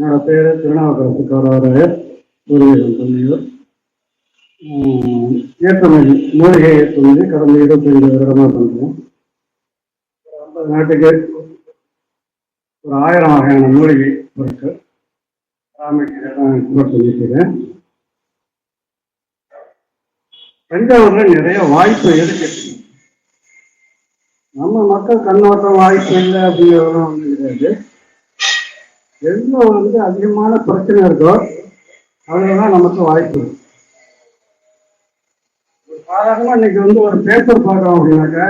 என்னோட பேர் திருநாவுக்கரசு கௌரவராயர் பூர்வீகம் தொல்லியூர் உம், ஏற்றுமதி மூலிகை ஏற்றுமதி கடந்த இருபத்தைந்து வருடமாக பண்ணுறோம் ஐம்பது நாட்டுக்கு ஒரு ஆயிரம் வகையான மூலிகை பொருட்கள் ராமகிரி தான் தஞ்சாவூர்ல நிறைய வாய்ப்பு இருக்கு. நம்ம மக்கள் கண்ணோட்டம் வாய்ப்பு இல்லை அப்படிங்கிறதெல்லாம் வந்து கிடையாது. எங்கே வந்து அதிகமான பிரச்சனை இருக்கோ அதுலதான் நமக்கு வாய்ப்பு ஒரு சாதாரணமா இன்னைக்கு வந்து ஒரு பேப்பர் பார்க்குறோம் அப்படின்னாக்க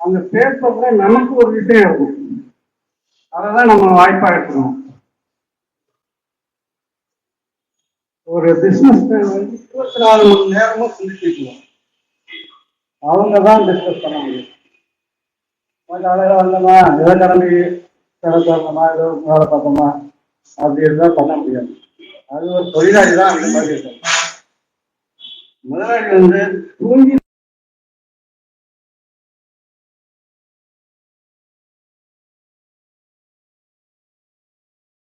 அந்த பேப்பரில் நமக்கு ஒரு விஷயம் இருக்கும். அதை நம்ம வாய்ப்பா எடுக்கணும். ஒரு பிசினஸ் வந்து இருபத்தி நாலு மணி நேரமும் சிந்திக்கலாம் அவங்க தான் டிஸ்கஸ் பண்ண முடியும். கொஞ்சம் அழகாக வந்தோமா? ஏதோ கிளம்பி கடை ஏதோ வேலை பார்த்தோமா அப்படி இருந்தால் பண்ண முடியாது. அது ஒரு தொழிலாளி தான் அந்த மாதிரி இருக்கும் முதலாளி வந்து தூங்கி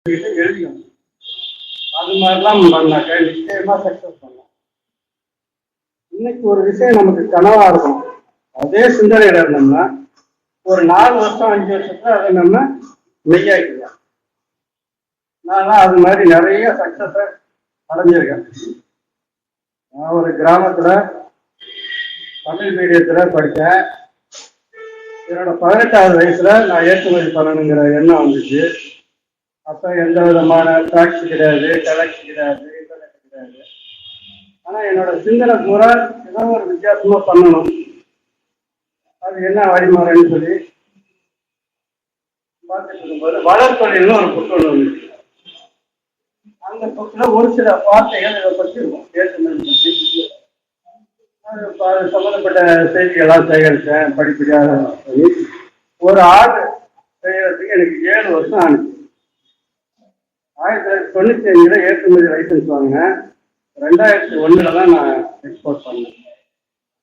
எழுதிக்கணும். அது மாதிரிலாம் பண்ணாக்க நிச்சயமா சக்சஸ் பண்ணலாம். இன்னைக்கு ஒரு விஷயம் நமக்கு கனவா இருக்கும். அதே சிந்தனையில இருந்தோம்னா ஒரு நாலு வருஷம் அஞ்சு வருஷத்துல அதை நம்ம மெய்யாக்கலாம் நான் அது மாதிரி நிறைய சக்சஸை அடைஞ்சிருக்கேன். நான் ஒரு கிராமத்துல தமிழ் மீடியத்துல படித்தேன். என்னோட பதினெட்டாவது வயசுல நான் ஏற்றுமதி பண்ணணுங்கிற எண்ணம் வந்துச்சு. அப்ப எந்த விதமான டாக்ஸ் கிடையாது கலெக்ட் கிடையாது இன்டர்நெட் கிடையாது. ஆனா என்னோட சிந்தனை பூரா ஏதோ ஒரு வித்தியாசமா பண்ணணும். அது என்ன வழிமுறைன்னு சொல்லி பார்த்துட்டு இருக்கும்போது வளர்த்தொழில்னு ஒரு புத்தகம் வந்துச்சு அந்த புக்கில் ஒரு சில வார்த்தைகள் இதை பற்றி இருக்கும். ஏற்றுமதி பற்றி அது சம்மந்தப்பட்ட செய்திகள்லாம் சேகரித்தேன் படிப்படியாக ஒரு ஆடு செய்யறதுக்கு எனக்கு ஏழு வருஷம் ஆனிச்சு ஆயிரத்தி தொள்ளாயிரத்தி தொண்ணூத்தி அஞ்சுல ஏற்றுமதி லைசன்ஸ் வாங்கினேன். ரெண்டாயிரத்தி ஒண்ணுல தான் நான் எக்ஸ்போர்ட் பண்ணேன்.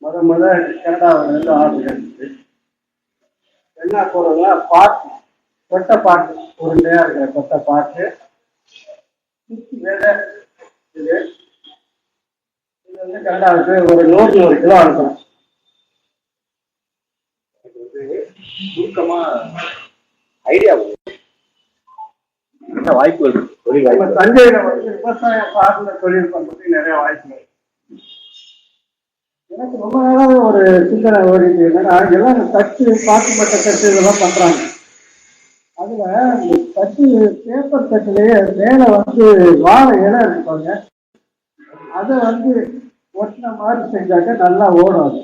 முத முத கனடாவில் இருந்து ஆர்டர் கிடைச்சிது என்ன போறதுன்னா பார்ட்டி கொட்டை பாட்டு உருண்டையா இருக்கிற கொட்டை பாட்டு. சுத்தி விதை இது இது வந்து கனடாவுக்கு ஒரு நூறு நூறு கிலோ அனுப்பணும். சுருக்கமா ஐடியா என்ன வாய்ப்புகள்? தொழில் வாய்ப்பு தஞ்சையில வந்து விவசாயம் சார்ந்த தொழில் பண்றதுக்கு நிறைய வாய்ப்புகள். எனக்கு ரொம்ப நாளாக ஒரு சிந்தனை ஓடிட்டு என்னன்னா எல்லாம் தச்சு பாக்குப்பட்ட தச்சு இதெல்லாம் பண்றாங்க. அதுல தட்டு பேப்பர் தச்சுலயே மேல வந்து வாழை இலை இருப்பாங்க அதை வந்து ஒட்டின மாதிரி செஞ்சாக்க நல்லா ஓடும் அது.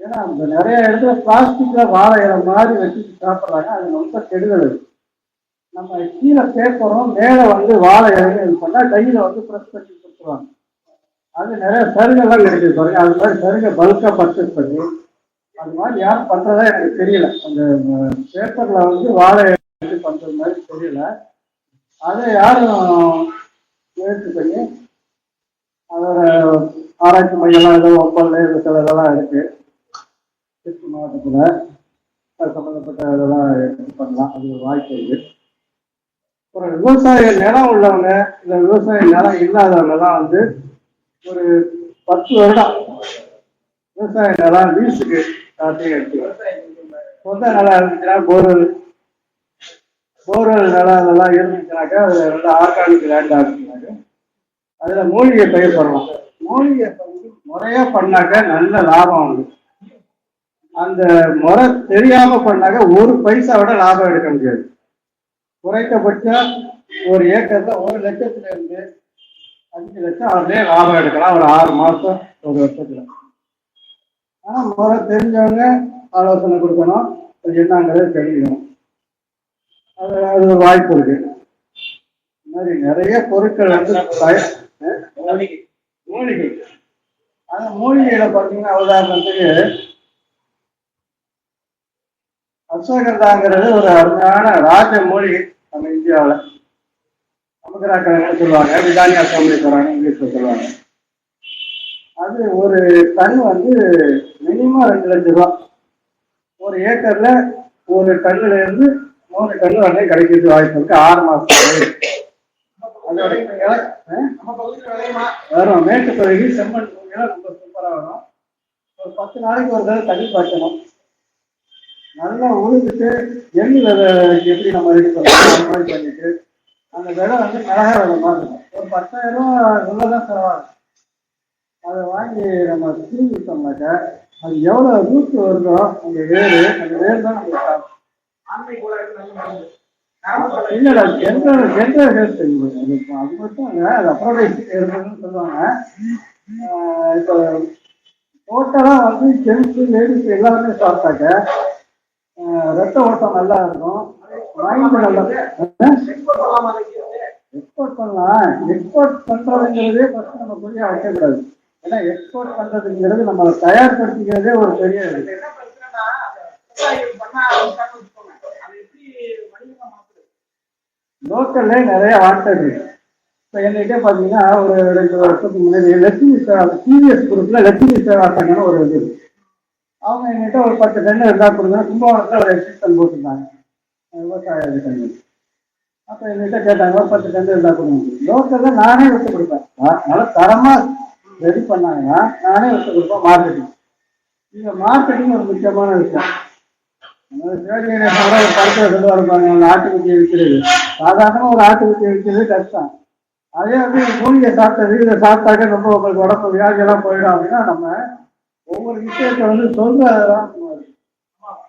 ஏன்னா அந்த நிறைய இடத்துல பிளாஸ்டிக்ல வாழை இலை மாதிரி வச்சுட்டு சாப்பிட்றாங்க. அது ரொம்ப கெடுதல் இருக்கு நம்ம கீழே பேப்பரும் மேலே வந்து வாழை இலைன்னு இது பண்ணால் கையில் வந்து ப்ரெஸ் பண்ணி கொடுத்துருவாங்க. அது நிறைய சருகெல்லாம் கிடைக்குது பாருங்க. அது மாதிரி சருகை பல்காக பர்ச்சேஸ் பண்ணி அது மாதிரி யாரும் பண்றதா எனக்கு தெரியல. அந்த பேப்பரில் வந்து வாழை இலை வச்சு மாதிரி தெரியல. அதை யாரும் முயற்சி பண்ணி அதோட ஆராய்ச்சி மையம்லாம் ஏதோ ஒப்பல் இது சில இதெல்லாம் இருக்குது திருச்சி மாவட்டத்தில். அது சம்மந்தப்பட்ட இதெல்லாம் இது பண்ணலாம். அது ஒரு வாய்ப்பு இருக்குது ஒரு விவசாய நிலம் உள்ளவங்க இந்த விவசாய நிலம் இல்லாதவங்க தான் வந்து ஒரு பத்து வருடம் விவசாய நிலம் லீஸுக்கு சொந்த நல்லா இருந்துச்சுன்னா போர்வெல் போர்வெல் நல்லா நல்லா இருந்துச்சுனாக்கா அதில் வந்து ஆர்கானிக் லேண்ட் ஆகுச்சுனாக்க அதில் மூலிகை பயிர் பண்ணலாம். மூலிகை பயிர் முறையாக பண்ணாக்க நல்ல லாபம் உண்டு. அந்த முறை தெரியாம பண்ணாக்க ஒரு பைசாவோட லாபம் எடுக்க முடியாது. குறைந்தபட்சம் ஒரு ஏக்கர்ல ஒரு லட்சத்துல இருந்து அஞ்சு லட்சம் அதுலேயே லாபம் எடுக்கலாம். ஒரு ஆறு மாசம் ஒரு வருஷத்துல. ஆனா முறை தெரிஞ்சவங்க ஆலோசனை கொடுக்கணும். என்னங்கிறத தெரியணும். அது அது ஒரு வாய்ப்பு இருக்கு. இந்த மாதிரி நிறைய பொருட்கள் வந்து மூலிகை அந்த மூலிகையில பாத்தீங்கன்னா உதாரணத்துக்கு அஸ்வகந்தாங்கிறது ஒரு அருமையான ராஜ மூலிகை நம்ம இந்தியாவில். சமுதிராக்கிழங்கு சொல்லுவாங்க? விதானியா சாமி சொல்றாங்க இங்கிலீஷ்ல சொல்லுவாங்க. அது ஒரு டன் வந்து மினிமம் ரெண்டு லட்சம் ரூபா. ஒரு ஏக்கர்ல ஒரு டன்னுல இருந்து மூணு டன் வரையும் கிடைக்கிறது வாய்ப்பு இருக்கு. ஆறு ஆ? வரும். மேட்டு பகுதி செம்மண் ரொம்ப சூப்பரா வரும். ஒரு பத்து நாளைக்கு ஒரு தடவை தண்ணி பாய்ச்சணும். நல்லா உழுதுட்டு எள்ளு விதை எப்படி நம்ம ரெடி பண்ணணும் பண்ணிட்டு அந்த விதை வந்து மிளகா விதை மாதிரி ஒரு பத்தாயிரம் ரூபா தான் செலவாகும் அதை வாங்கி நம்ம தீ விட்டோம்னாக்க அது எவ்வளோ ரூட் வருதோ அந்த வேறு அந்த வேர் தான் சாப்பிடும் இல்லடா ஜென்ரல் ஜென்ரல் ஹெல்த் அது அது மட்டும் இல்லை அது அப்ரோடைஸ் இருந்ததுன்னு சொல்லுவாங்க. இப்போ டோட்டலாக வந்து ஜென்ஸ் லேடிஸ் எல்லாருமே சாப்பிட்டாக்க ரத்த ஓட்டம் நல்லா இருக்கும். மைண்ட் நல்லா எக்ஸ்போர்ட் பண்ணலாம் எக்ஸ்போர்ட் பண்ணுறதுங்கிறதே ஃபஸ்ட்டு நம்ம புரிய வைக்கக்கூடாது ஏன்னா எக்ஸ்போர்ட் பண்ணுறதுங்கிறது நம்ம தயார்படுத்திக்கிறதே ஒரு பெரிய இது. லோக்கல்லே நிறைய வாண்டட் இப்போ என்கிட்ட பார்த்தீங்கன்னா ஒரு ரெண்டு வருஷத்துக்கு முன்னாடி லட்சுமி டிவிஎஸ் குரூப்பில் லட்சுமி சேவா சங்கம்னு ஒரு இது. அவங்க என்கிட்ட ஒரு பத்து டன்னு இருந்தால் கொடுங்க. கும்பகோணத்தில் ஒரு எக்ஸிஸ்டன் போட்டிருந்தாங்க. விவசாய இதுக்கு அப்போ என்கிட்ட கேட்டாங்க ஒரு பத்து டன்னு இருந்தால் கொடுங்க. லோக்கலில் நானே விட்டு கொடுப்பேன். நல்லா தரமாக ரெடி பண்ணாங்கன்னா நானே விட்டு கொடுப்பேன் மார்க்கெட்டிங் இந்த மார்க்கெட்டிங் ஒரு முக்கியமான விஷயம். சிவகங்கை ஒரு படத்தில் சொல்லுவார் பாருங்க ஒரு ஆட்டுக்குட்டியை விற்கிறது சாதாரணமாக ஒரு ஆட்டுக்குட்டியை விற்கிறது கஷ்டம் அதே வந்து மூலிகை சாப்பிட்டது இதை சாப்பிட்டாக்க ரொம்ப உங்களுக்கு உடம்பு வியாதியெல்லாம் போயிடும் அப்படின்னா நம்ம ஒவ்வொரு விஷயத்தை வந்து சொல்றதான்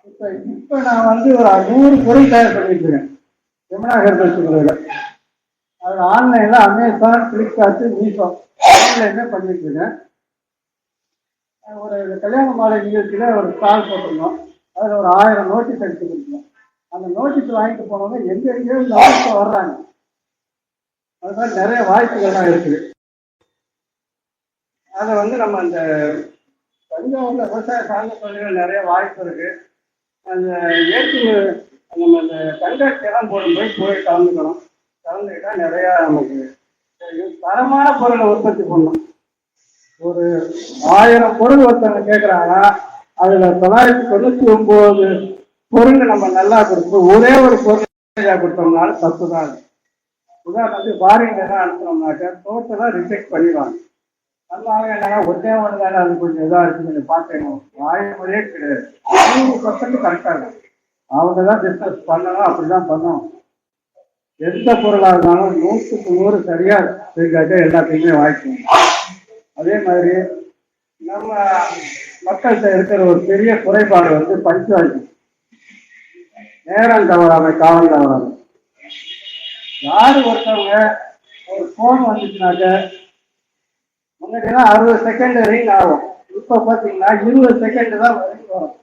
இப்போ இப்போ நான் வந்து ஒரு நூறு பொருள் தயார் பண்ணிட்டு இருக்கேன். யமுனா ஹெர்பல் சொல்றதுல அது ஆன்லைனில் அமேசான் ஃப்ளிப்கார்ட்டு மீஷோ ஆன்லைனில் பண்ணிட்டு இருக்கேன் ஒரு கல்யாண மாலை நிகழ்ச்சியில் ஒரு ஸ்டால் போட்டிருந்தோம். அதில் ஒரு ஆயிரம் நோட்டீஸ் எடுத்து கொடுத்தோம் அந்த நோட்டீஸ் வாங்கிட்டு போனவங்க எங்க எங்கேயோ இந்த நோட்டீஸ் வர்றாங்க. அது மாதிரி நிறைய வாய்ப்புகள்லாம் இருக்குது. அதை வந்து நம்ம அந்த தஞ்சாவூரில் விவசாய சார்ந்த தொழில்கள் நிறைய வாய்ப்பு இருக்கு. அந்த ஏற்று நம்ம அந்த கண்காட்சியெல்லாம் போடும்போது போய் கலந்துக்கணும். கலந்துக்கிட்டா நிறையா நமக்கு தரமான பொருளை உற்பத்தி பண்ணணும். ஒரு ஆயிரம் பொருள் ஒருத்தவங்க கேட்குறாங்கன்னா அதுல தொள்ளாயிரத்தி தொண்ணூத்தி ஒன்பது பொருள் நம்ம நல்லா கொடுத்து ஒரே ஒரு பொருள் கொடுத்தோம்னாலும் தப்பு தான் அது. உதாரணத்துக்கு ஃபாரின்ல எல்லாம் அனுப்பினோம்னாக்க டோட்டலாக ரிஜெக்ட் பண்ணிடுவாங்க. நம்ம என்னன்னா ஒரே ஒன்று தானே அது கொஞ்சம் இதாக இருக்கு கொஞ்சம் பார்க்கணும் ஆயிரம் முறையே கிடையாது. நூறு பர்சன்ட் கரெக்டாக இருக்கும். அவங்க தான் பிஸ்னஸ் பண்ணணும் அப்படி தான் பண்ணணும். எந்த பொருளாக இருந்தாலும் நூற்றுக்கு நூறு சரியா செஞ்சாக்க எல்லாத்தையுமே வாய்க்கணும் அதே மாதிரி நம்ம மக்கள்கிட்ட இருக்கிற ஒரு பெரிய குறைபாடு வந்து பஞ்சுவாலிட்டி நேரம் தவறாமை காலம் தவறாமை. யாரு ஒருத்தவங்க ஒரு ஃபோன் வந்துச்சுனாக்க முன்னாடிலாம் அறுபது செகண்ட் ரிங் ஆகும். இப்போ பார்த்தீங்கன்னா இருபது செகண்ட் தான் ரிங் வரும்.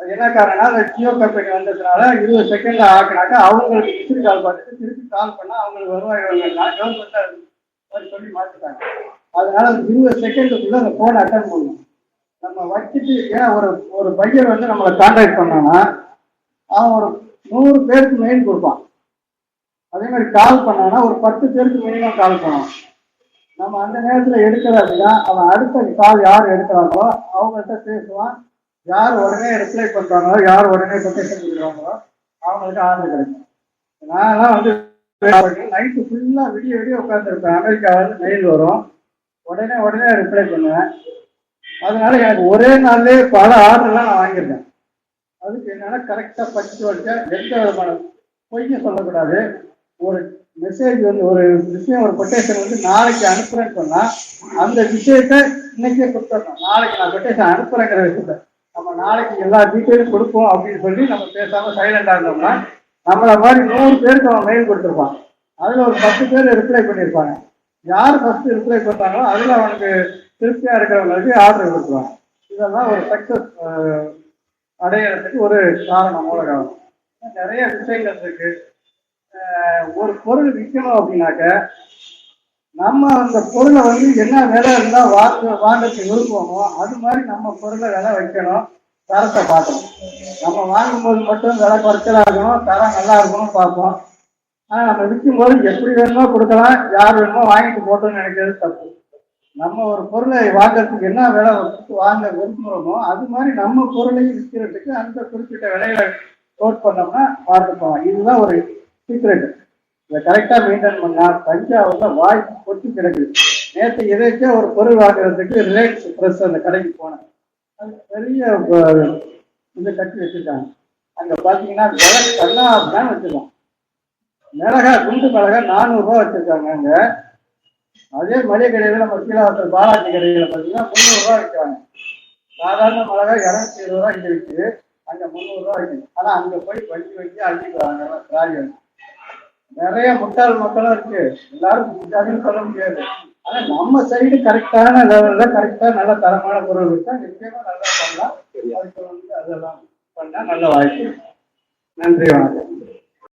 அது என்ன காரணம்னா அந்த ஜியோ கம்பெனி வந்ததுனால இருபது செகண்ட்ல ஆக்கினாக்கா அவங்களுக்கு மிஸ்டு கால் பார்த்துட்டு திருப்பி கால் பண்ணால் அவங்களுக்கு வருவாய் கவர்மெண்ட் அது சொல்லி மாற்றிட்டாங்க அதனால இருபது செகண்டுக்குள்ள அந்த ஃபோனை அட்டன் பண்ணணும். நம்ம வச்சுட்டு ஏன்னா ஒரு ஒரு பையன் வந்து நம்மளை கான்டாக்ட் பண்ணான்னா அவன் ஒரு நூறு பேருக்கு மெயின் கொடுப்பான். அதே மாதிரி கால் பண்ணானா ஒரு பத்து பேருக்கு மினிமம் கால் பண்ணுவான் நம்ம அந்த நேரத்தில் எடுக்கிறது அப்படின்னா அவன் அடுத்த கால் யார் எடுக்கிறாங்களோ அவங்கள்ட்ட பேசுவான். யார் உடனே ரிப்ளை பண்றாங்களோ யார் உடனே கொட்டேஷன் கொடுக்குறாங்களோ அவங்களுக்கு ஆர்டர் கிடைக்கும். நான்லாம் வந்து நைட்டு ஃபுல்லாக விடிய விடிய உட்காந்துருப்பேன் அமெரிக்காவிலேருந்து மெயில் வரும். உடனே உடனே ரிப்ளை பண்ணுவேன். அதனால எனக்கு ஒரே நாள்லேயே பல ஆர்டர்லாம் நான் வாங்கியிருக்கேன். அதுக்கு என்னன்னா கரெக்டாக படிச்சு வச்சேன் எந்த விதமான பொய்யும் சொல்லக்கூடாது. ஒரு மெசேஜ் வந்து ஒரு விஷயம் ஒரு கொட்டேஷன் வந்து நாளைக்கு அனுப்புறேன்னு சொன்னா அந்த விஷயத்த இன்னைக்கே கொடுத்துடணும். நாளைக்கு நான் கொட்டேஷன் அனுப்புறேங்கிற விஷயத்த. நம்ம நாளைக்கு எல்லா டீட்டெயிலும் கொடுப்போம் அப்படின்னு சொல்லி நம்ம பேசாம சைலண்டா இருந்தோம்னா நம்மள மாதிரி நூறு பேருக்கு அவன் மெயில் கொடுத்துருப்பான். அதுல ஒரு பத்து பேர் ரிப்ளை பண்ணியிருப்பாங்க யார் ஃபர்ஸ்ட் ரிப்ளை பண்றாங்களோ அதுல அவனுக்கு திருப்தியா இருக்கிறவங்களுக்கு ஆர்டர் கொடுத்துருவாங்க. இதெல்லாம் ஒரு சக்சஸ் அடையிறதுக்கு ஒரு காரணம் மூலகாரணம் நிறைய விஷயங்கள் இருக்கு. ஒரு பொருள் விற்கணும் அப்படின்னாக்க நம்ம அந்த பொருளை வந்து என்ன விலை இருந்தா வாங்க வாங்கறதுக்கு விருப்பமோ அது மாதிரி நம்ம பொருளை விலை வைக்கணும். தரத்தை பார்க்கணும். நம்ம வாங்கும்போது மட்டும் விலை குறைச்சலா இருக்கணும் தரம் நல்லா இருக்கணும் பார்ப்போம். ஆனா நம்ம விற்கும்போது எப்படி வேணுமோ கொடுக்கலாம் யார் வேணுமோ வாங்கிட்டு போட்டோம்னு நினைக்கிறது தப்பு. நம்ம ஒரு பொருளை வாங்குறதுக்கு என்ன விலை கொடுத்து வாங்க விரும்புகிறோமோ அது மாதிரி நம்ம பொருளையும் விற்கிறதுக்கு அந்த குறிப்பிட்ட விலையில நோட் பண்ணோம்னா பார்த்துப்போம் இதுதான் ஒரு சீக்ரெட் இதை கரெக்டாக மெயின்டைன் பண்ணா தஞ்சாவூர்ல வாய் கொட்டி கிடக்குது நேற்று எதாச்சும் ஒரு பொருள் வாங்குறதுக்கு ரிலையன்ஸ் ப்ரெஸ் அந்த கடைக்கு போனேன். அது பெரிய இது கட்டி வச்சிருக்காங்க. அங்க பாத்தீங்கன்னா விலை கல்லா தான் வச்சிருக்கோம். மிளகா குண்டு மிளகா நானூறுரூவா வச்சிருக்காங்க அங்க. அதே மளிகை கடையில் நம்ம கீழாவத்தில் பாலாஜி கடையில் பார்த்தீங்கன்னா முந்நூறுரூவா விற்கிறாங்க. சாதாரண மிளகா இரநூத்தி இருபது ரூபா இங்கே விற்குது அங்கே முந்நூறுரூவா விற்குது ஆனால் அங்கே போய் வண்டி வண்டி அள்ளிக்குவாங்க ராஜி. நிறைய முட்டாள் மக்களும் இருக்கு. எல்லாரும் முட்டாள்னு சொல்ல முடியாது. ஆனா நம்ம சைடு கரெக்டான லெவல்ல கரெக்டா நல்ல தரமான பொருள் விட்டா நிச்சயமா நல்லா பண்ணலாம். அதுக்கு வந்து அதெல்லாம் பண்ணா நல்ல வாய்ப்பு. நன்றி வணக்கம்.